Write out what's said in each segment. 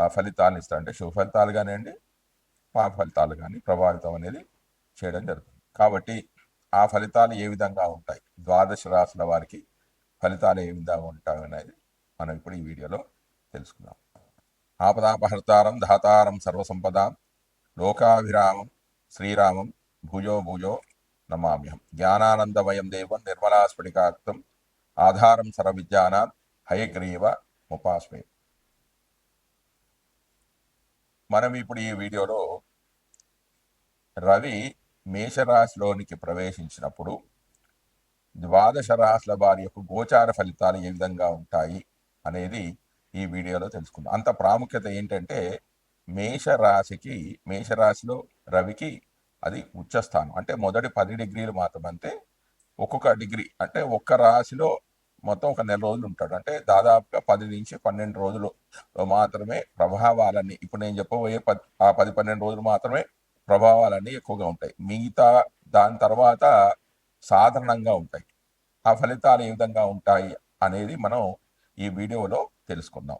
ఆ ఫలితాలను ఇస్తా అంటే శుభ ఫలితాలు కానివ్వండి పాప ఫలితాలు కానీ ప్రభావితం అనేది చేయడం జరుగుతుంది. కాబట్టి ఆ ఫలితాలు ఏ విధంగా ఉంటాయి? ద్వాదశ రాసుల వారికి ఫలితాలు ఏ విధంగా ఉంటాయి అనేది మనం ఇప్పుడు ఈ వీడియోలో తెలుసుకుందాం. ఆపదాపహర్తారం ధాతారం సర్వసంపదాం లోకాభిరామం శ్రీరామం భుజో భుజో నమామ్యహం. జ్ఞానానందమయం దేవం నిర్మలాస్ఫటికాక్తం ఆధారం సర్వవిద్యానాం హయగ్రీవ ఉపాస్మే మనం ఇప్పుడు ఈ వీడియోలో రవి మేషరాశిలోనికి ప్రవేశించినప్పుడు ద్వాదశ రాశుల వారి యొక్క గోచార ఫలితాలు ఏ విధంగా ఉంటాయి అనేది ఈ వీడియోలో తెలుసుకుందాం. అంత ప్రాముఖ్యత ఏంటంటే మేషరాశికి మేషరాశిలో రవికి అది ఉచ్చస్థానం. అంటే మొదటి పది డిగ్రీలు మాత్రం అంతే ఒక్కొక్క డిగ్రీ అంటే ఒక్క రాశిలో మొత్తం ఒక నెల రోజులు ఉంటాడు. అంటే దాదాపుగా పది నుంచి పన్నెండు రోజులు మాత్రమే ప్రభావాలన్నీ ఇప్పుడు నేను చెప్పబోయే పది ఆ పది పన్నెండు రోజులు మాత్రమే ప్రభావాలన్నీ ఎక్కువగా ఉంటాయి. మిగతా దాని తర్వాత సాధారణంగా ఉంటాయి. ఆ ఫలితాలు ఏ విధంగా ఉంటాయి అనేది మనం ఈ వీడియోలో తెలుసుకుందాం.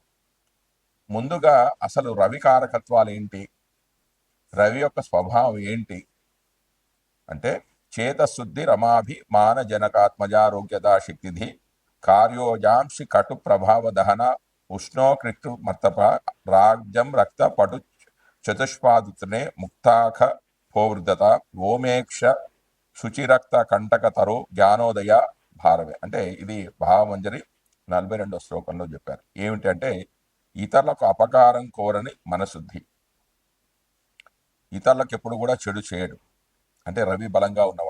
ముందుగా అసలు రవి కారకత్వాలు ఏంటి? రవి యొక్క స్వభావం ఏంటి? అంటే చేతశుద్ధి రమాభి మానజనకాత్మజారోగ్యత శక్తిధి కార్యోజాంశి కటు ప్రభావ దహన ఉష్ణోకృక్తు మర్తప రాజ్యం రక్త పటు చతుష్పాదుతనే ముక్తాఖ పోవృద్ధత ఓమేక్ష శుచిరక్త కంటక తరు జ్ఞానోదయ భారవే. అంటే ఇది భావమంజరి నలభై రెండో శ్లోకంలో చెప్పారు. ఏమిటంటే ఇతరులకు అపకారం కోరని మనశుద్ధి. ఇతరులకు ఎప్పుడు కూడా చెడు చేయడు. అంటే రవి బలంగా ఉన్నవాడు.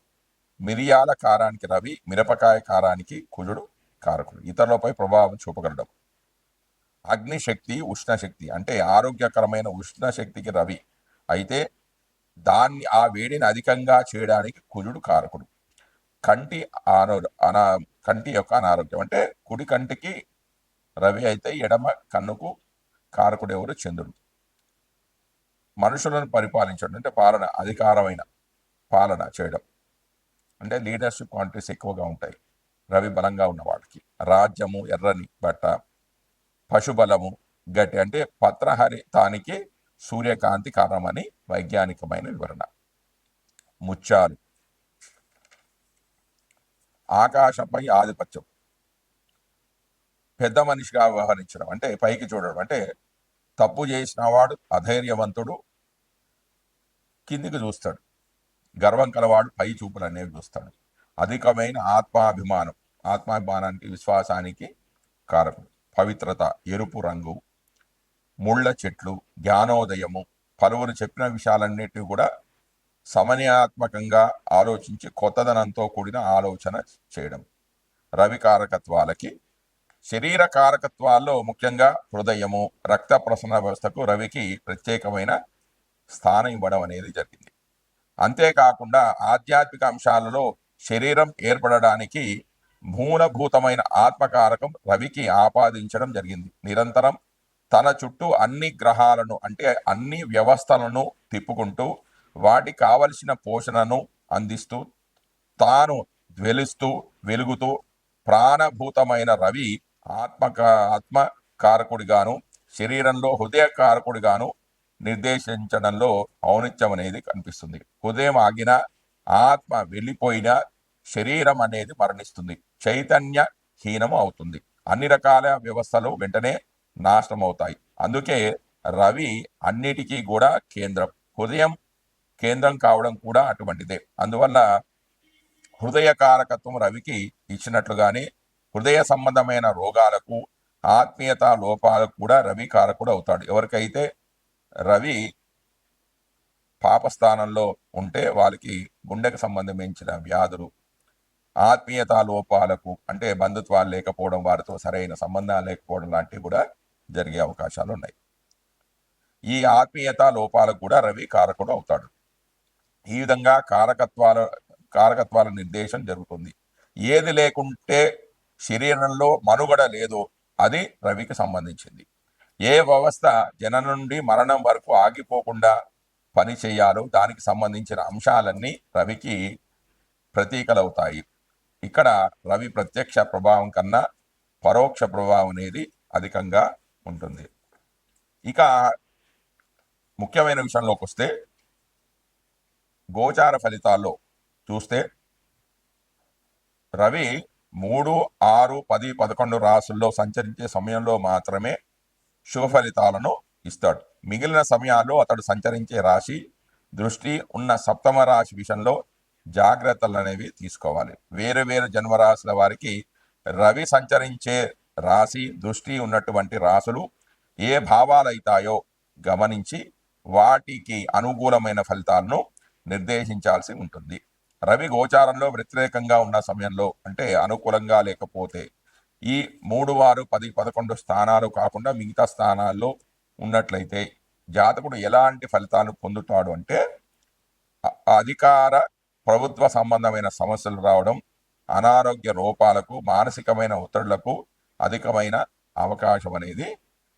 మిరియాల కారానికి రవి మిరపకాయ కారానికి కుజుడు కారకుడు. ఇతరులపై ప్రభావం చూపగలడం. అగ్నిశక్తి ఉష్ణశక్తి అంటే ఆరోగ్యకరమైన ఉష్ణశక్తికి రవి. అయితే దాన్ని ఆ వేడిని అధికంగా చేయడానికి కుజుడు కారకుడు. కంటి ఆరో అనా కంటి యొక్క అనారోగ్యం అంటే కుడి కంటికి రవి అయితే ఎడమ కన్నుకు కారకుడు ఎవరు? చంద్రుడు. మనుషులను పరిపాలించడం అంటే పాలన అధికారమైన పాలన చేయడం. అంటే లీడర్షిప్ క్వాంటిటీస్ ఎక్కువగా ఉంటాయి. రవి బలంగా ఉన్నవాడికి రాజ్యము ఎర్రని బట్ట పశుబలము గట్టి అంటే పత్రహరి తానికి సూర్యకాంతి కారణమని వైజ్ఞానికమైన వివరణ. ముత్యాలు. ఆకాశంపై ఆధిపత్యం. పెద్ద మనిషిగా వ్యవహరించడం అంటే పైకి చూడడం అంటే తప్పు చేసిన వాడు అధైర్యవంతుడు కిందికి చూస్తాడు. గర్వం కలవాడు పై చూపులు అనేవి చూస్తాడు. అధికమైన ఆత్మాభిమానం ఆత్మాభిమానానికి విశ్వాసానికి కారకుడు. పవిత్రత ఎరుపు రంగు ముళ్ళ చెట్లు జ్ఞానోదయము పలువురు చెప్పిన విషయాలన్నిటిని కూడా సమన్యాత్మకంగా ఆలోచించి కొత్తదనంతో కూడిన ఆలోచన చేయడం. రవి కారకత్వాలకి శరీర కారకత్వాల్లో ముఖ్యంగా హృదయము రక్త ప్రసరణ వ్యవస్థకు రవికి ప్రత్యేకమైన స్థానం ఇవ్వడం అనేది జరిగింది. అంతేకాకుండా ఆధ్యాత్మిక అంశాలలో శరీరం ఏర్పడడానికి మూలభూతమైన ఆత్మకారకం రవికి ఆపాదించడం జరిగింది. నిరంతరం తన చుట్టూ అన్ని గ్రహాలను అంటే అన్ని వ్యవస్థలను తిప్పుకుంటూ వాటికి కావలసిన పోషణను అందిస్తూ తాను జ్వలిస్తూ వెలుగుతూ ప్రాణభూతమైన రవి ఆత్మక ఆత్మకారకుడిగాను శరీరంలో హృదయకారకుడిగాను నిర్దేశించడంలో ఔనిత్యం అనేది కనిపిస్తుంది. హృదయం ఆగిన ఆత్మ వెళ్ళిపోయిన శరీరం అనేది మరణిస్తుంది. చైతన్య హీనం అవుతుంది. అన్ని రకాల వ్యవస్థలు వెంటనే నాశనం అవుతాయి. అందుకే రవి అన్నిటికీ కూడా కేంద్రం. హృదయం కేంద్రం కావడం కూడా అటువంటిదే. అందువల్ల హృదయ కారకత్వం రవికి ఇచ్చినట్లుగానే హృదయ సంబంధమైన రోగాలకు ఆత్మీయత లోపాలకు కూడా రవి కారకుడు అవుతాడు. ఎవరికైతే రవి పాపస్థానంలో ఉంటే వాళ్ళకి గుండెకు సంబంధించిన వ్యాధులు ఆత్మీయత లోపాలకు అంటే బంధుత్వాలు లేకపోవడం వారితో సరైన సంబంధాలు లేకపోవడం లాంటివి కూడా జరిగే అవకాశాలు ఉన్నాయి. ఈ ఆత్మీయత లోపాలకు కూడా రవి కారకుడు అవుతాడు. ఈ విధంగా కారకత్వాల కారకత్వాల నిర్దేశం జరుగుతుంది. ఏది లేకుంటే శరీరంలో మనుగడ లేదో అది రవికి సంబంధించింది. ఏ వ్యవస్థ జనం నుండి మరణం వరకు ఆగిపోకుండా పని చేయాలో దానికి సంబంధించిన అంశాలన్నీ రవికి ప్రతీకలవుతాయి. ఇక్కడ రవి ప్రత్యక్ష ప్రభావం కన్నా పరోక్ష ప్రభావం అనేది అధికంగా ఉంటుంది. ఇక ముఖ్యమైన విషయంలోకి వస్తే గోచార ఫలితాల్లో చూస్తే రవి మూడు ఆరు పది పదకొండు రాసుల్లో సంచరించే సమయంలో మాత్రమే శుభ ఫలితాలను ఇస్తాడు. మిగిలిన సమయాల్లో అతడు సంచరించే రాశి దృష్టి ఉన్న సప్తమ రాశి విషయంలో జాగ్రత్తలు అనేవి తీసుకోవాలి. వేరు వేరు జన్మరాశుల వారికి రవి సంచరించే రాశి దృష్టి ఉన్నటువంటి రాసులు ఏ భావాలైతాయో గమనించి వాటికి అనుకూలమైన ఫలితాలను నిర్దేశించాల్సి ఉంటుంది. రవి గోచారంలో వ్యతిరేకంగా ఉన్న సమయంలో అంటే అనుకూలంగా లేకపోతే ఈ మూడు వారు పది పదకొండు స్థానాలు కాకుండా మిగతా స్థానాల్లో ఉన్నట్లయితే జాతకుడు ఎలాంటి ఫలితాలు పొందుతాడు అంటే అధికార ప్రభుత్వ సంబంధమైన సమస్యలు రావడం అనారోగ్య రూపాలకు మానసికమైన ఒత్తిళ్ళకు అధికమైన అవకాశం అనేది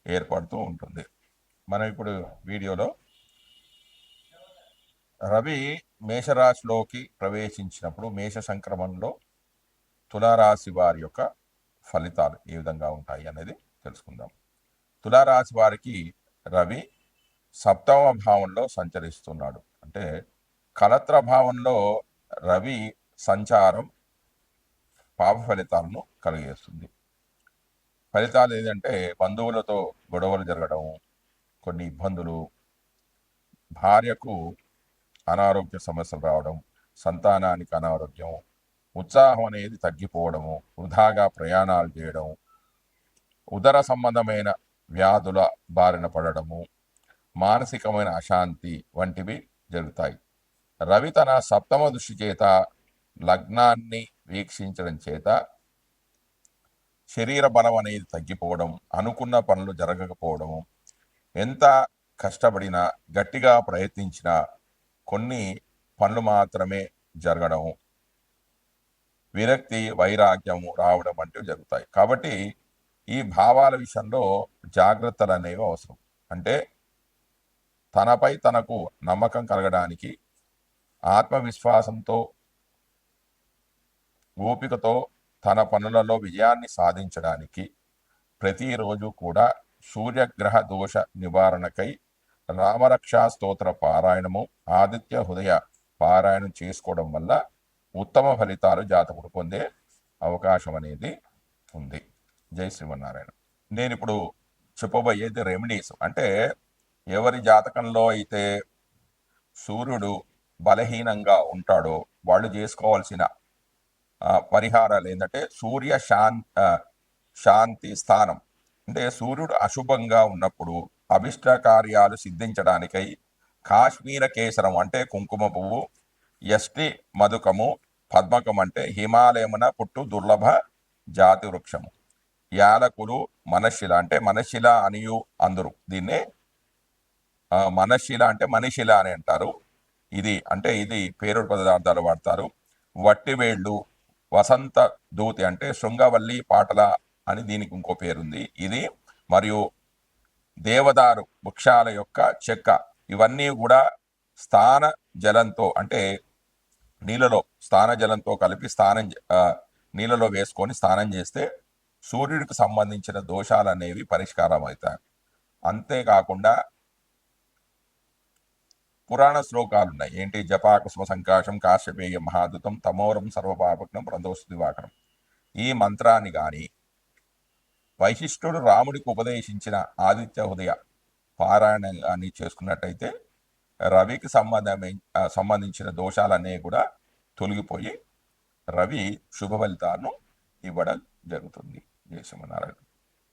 ఏర్పడుతూ ఉంటుంది. మనం ఇప్పుడు వీడియోలో రవి మేషరాశిలోకి ప్రవేశించినప్పుడు మేష సంక్రమణలో తులారాశి వారి యొక్క ఫలితాలు ఏ విధంగా ఉంటాయి అనేది తెలుసుకుందాం. తులారాశి వారికి రవి సప్తమ భావంలో సంచరిస్తున్నాడు. అంటే కలత్ర భావంలో రవి సంచారం పాప ఫలితాలను కలిగేస్తుంది. ఫలితాలు ఏంటంటే బంధువులతో గొడవలు జరగడం కొన్ని ఇబ్బందులు భార్యకు అనారోగ్య సమస్యలు రావడం సంతానానికి అనారోగ్యం ఉత్సాహం అనేది తగ్గిపోవడము వృధాగా ప్రయాణాలు చేయడం ఉదర సంబంధమైన వ్యాధుల బారిన పడడము మానసికమైన అశాంతి వంటివి జరుగుతాయి. రవి తన సప్తమ దృష్టి చేత లగ్నాన్ని వీక్షించడం చేత శరీర బలం అనేది తగ్గిపోవడం అనుకున్న పనులు జరగకపోవడము ఎంత కష్టపడినా గట్టిగా ప్రయత్నించినా కొన్ని పనులు మాత్రమే జరగడం విరక్తి వైరాగ్యము రావడం వంటివి జరుగుతాయి. కాబట్టి ఈ భావాల విషయంలో జాగ్రత్తలు అనేవి అవసరం. అంటే తనపై తనకు నమ్మకం కలగడానికి ఆత్మవిశ్వాసంతో ఓపికతో తన పనులలో విజయాన్ని సాధించడానికి ప్రతిరోజు కూడా సూర్యగ్రహ దోష నివారణకై రామరక్షా స్తోత్ర పారాయణము ఆదిత్య హృదయ పారాయణం చేసుకోవడం వల్ల ఉత్తమ ఫలితాలు జాతకుడు పొందే అవకాశం అనేది ఉంది. జై శ్రీమన్నారాయణ. నేను ఇప్పుడు చెప్పబోయేది రెమెడీస్. అంటే ఎవరి జాతకంలో అయితే సూర్యుడు బలహీనంగా ఉంటాడో వాళ్ళు చేసుకోవాల్సిన పరిహారాలు ఏంటంటే సూర్య శాన్ శాంతి స్థానం. అంటే సూర్యుడు అశుభంగా ఉన్నప్పుడు అభిష్ట కార్యాలు సిద్ధించడానికై కాశ్మీర కేసరం అంటే కుంకుమ పువ్వు ఎస్టి మధుకము పద్మకం అంటే హిమాలయమున పుట్టు దుర్లభ జాతి వృక్షము. యాలకులు మనశిల అంటే మనశిల అనియు అందరు. దీన్ని మనశిల అంటే మనిషిల అని అంటారు. ఇది అంటే ఇది పేరు పదార్థాలు వాడతారు. వట్టివేళ్ళు వసంత దూతి అంటే శృంగవల్లి పాటల అని దీనికి ఇంకో పేరుంది. ఇది మరియు దేవదారు వృక్షాల యొక్క చెక్క. ఇవన్నీ కూడా స్థాన జలంతో అంటే నీళ్ళలో స్నాన జలంతో కలిపి స్నానం నీళ్ళలో వేసుకొని స్నానం చేస్తే సూర్యుడికి సంబంధించిన దోషాలు అనేవి పరిష్కారం అవుతాయి అంతేకాకుండా పురాణ శ్లోకాలు ఉన్నాయి ఏంటి? జపాకుస్మ సంకాశం కాశ్యపేయ మహాదుతం తమోరం సర్వపాపకం ప్రదోష దివాకరం. ఈ మంత్రాన్ని కానీ వైశిష్ఠుడు రాముడికి ఉపదేశించిన ఆదిత్య హృదయ పారాయణ కానీ చేసుకున్నట్టయితే రవికి సంబంధమై సంబంధించిన దోషాలన్నీ కూడా తొలగిపోయి రవి శుభ ఫలితాలను ఇవ్వడం జరుగుతుంది. జయ